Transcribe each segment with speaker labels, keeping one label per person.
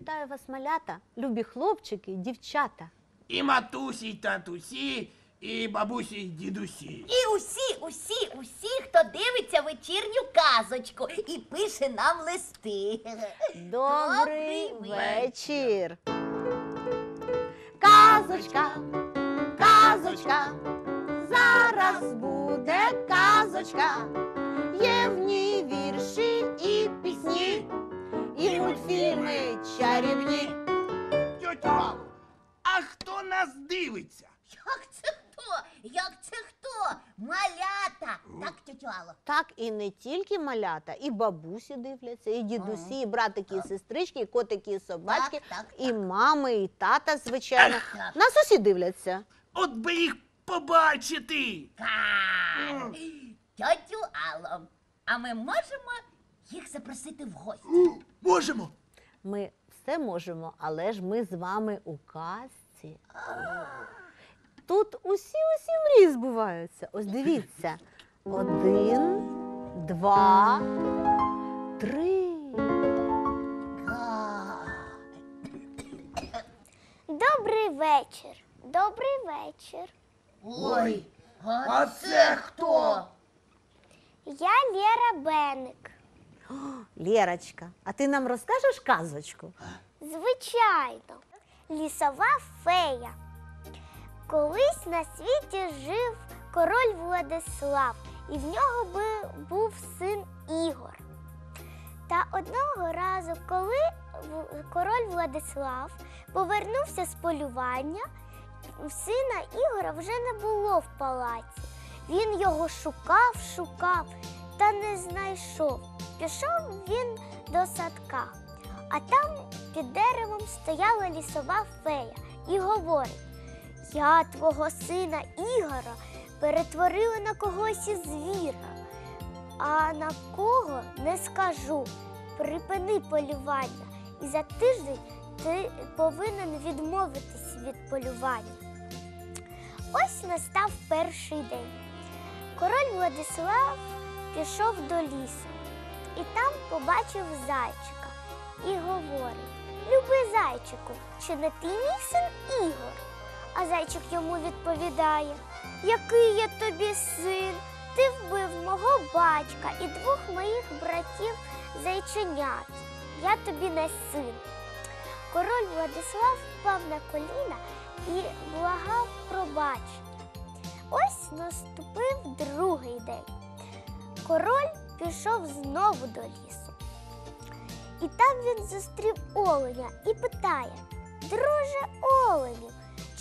Speaker 1: Вітаю вас, малята, любі хлопчики, дівчата.
Speaker 2: І матусі, і татусі, і бабусі, і дідусі.
Speaker 3: І усі, усі, усі, хто дивиться вечірню казочку і пише нам листи.
Speaker 1: Добрий вечір. Казочка, казочка, зараз буде казочка. Є в ній вірші і пісні, і мультфільми чарівні.
Speaker 2: Тьотю Алло, а хто нас дивиться?
Speaker 3: Як це хто? Як це хто? Малята. Так, тетю Алло?
Speaker 1: Так і не тільки малята, і бабусі дивляться, і дідусі, і братики, і сестрички, і котики, і собачки,
Speaker 3: Так, так,
Speaker 1: і мами, і тата, звичайно.
Speaker 3: Так.
Speaker 1: Нас усі дивляться.
Speaker 2: От би їх побачити.
Speaker 3: Так. Тьотю Алло, а ми можемо їх запросити в гості?
Speaker 2: Можемо.
Speaker 1: Ми все можемо, але ж ми з вами у казці. Тут усі усі мрії збуваються. Ось дивіться. Один, два, три.
Speaker 4: Добрий вечір. Добрий вечір.
Speaker 3: Ой,
Speaker 2: А це хто?
Speaker 4: Я Лєра Беник.
Speaker 1: Лєрочка, а ти нам розкажеш казочку?
Speaker 4: Звичайно, лісова фея. Колись на світі жив король Владислав, і в нього би- був син Ігор. Та одного разу, коли король Владислав повернувся з полювання, сина Ігора вже не було в палаці. Він його шукав, шукав та не знайшов. Пішов він до садка, а там під деревом стояла лісова фея і говорить: Я твого сина Ігора перетворила на когось із звіра, а на кого не скажу. Припини полювання, і за тиждень ти повинен відмовитись від полювання. Ось настав перший день. Король Владислав пішов до лісу і там побачив зайчика і говорить: Люби зайчику, чи не ти мій син Ігор? А зайчик йому відповідає: Який я тобі син? Ти вбив мого батька і двох моїх братів зайченят. Я тобі не син. Король Владислав впав на коліна і благав пробачення. Ось наступив другий день. Король пішов знову до лісу. І там він зустрів оленя і питає: Друже оленю,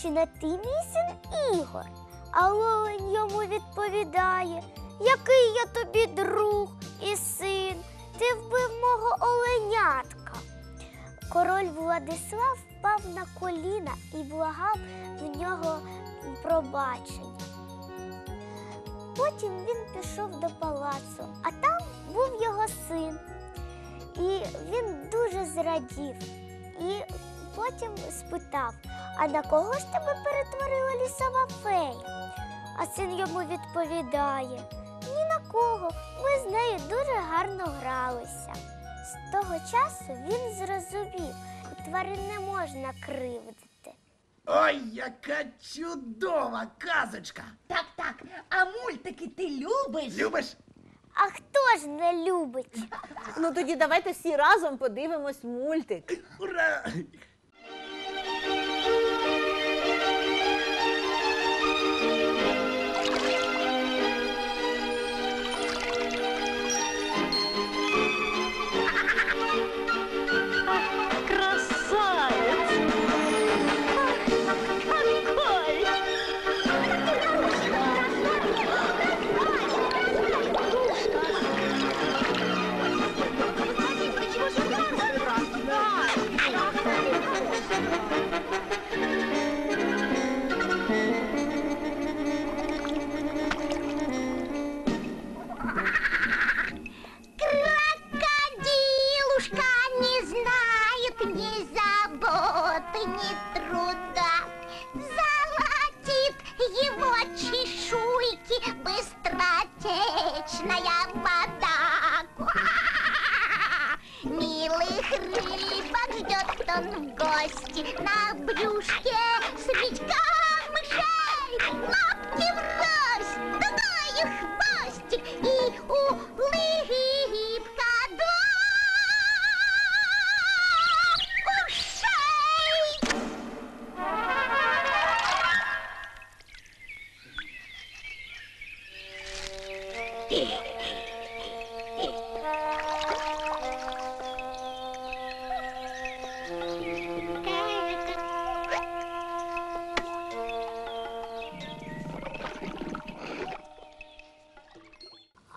Speaker 4: чи не ти син Ігор? А олень йому відповідає: Який я тобі друг і син? Ти вбив мого оленятка. Король Владислав впав на коліна і благав в нього пробачення. Потім він пішов до палацу, а там був його син. І він дуже зрадів. І потім спитав: А на кого ж тебе перетворила лісова фея? А син йому відповідає: Ні на кого. Ми з нею дуже гарно гралися. З того часу він зрозумів, тварин не можна кривдити.
Speaker 2: Ой, яка чудова казочка.
Speaker 3: Так, так. А мультики ти любиш?
Speaker 2: Любиш?
Speaker 4: А хто ж не любить?
Speaker 1: Ну тоді давайте всі разом подивимось мультик.
Speaker 2: Ура!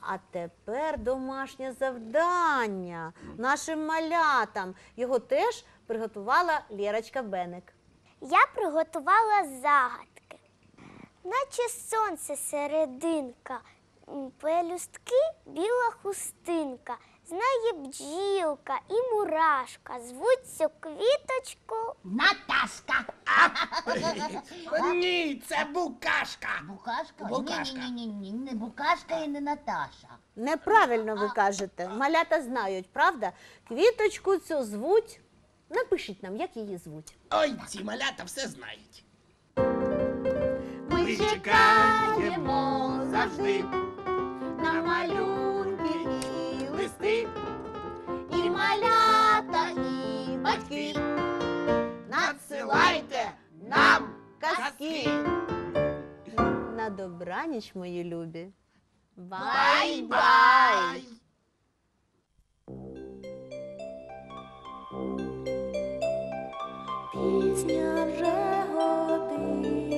Speaker 5: А тепер домашнє завдання нашим малятам. Його теж приготувала Лєрочка Беник.
Speaker 1: Я приготувала загадки, наче сонце серединка, пелюстки біла хустинка, знає бджілка і мурашка, звуть квіточку.
Speaker 3: Наташка.
Speaker 2: Ні, це букашка.
Speaker 3: Букашка?
Speaker 2: Букашка.
Speaker 3: Ні, ні, ні, ні, не букашка і не Наташа.
Speaker 5: Неправильно ви кажете. Малята знають, правда? Квіточку цю звуть. Напишіть нам, як її звуть.
Speaker 2: Ой, ці малята все знають.
Speaker 5: Ми
Speaker 2: чекаємо завжди
Speaker 5: малюнки і
Speaker 2: листи.
Speaker 5: і малята, і батьки.
Speaker 2: Надсилайте нам
Speaker 5: казки. На добраніч, мої любі.
Speaker 2: Бай-бай!
Speaker 1: Пізня вже годинка,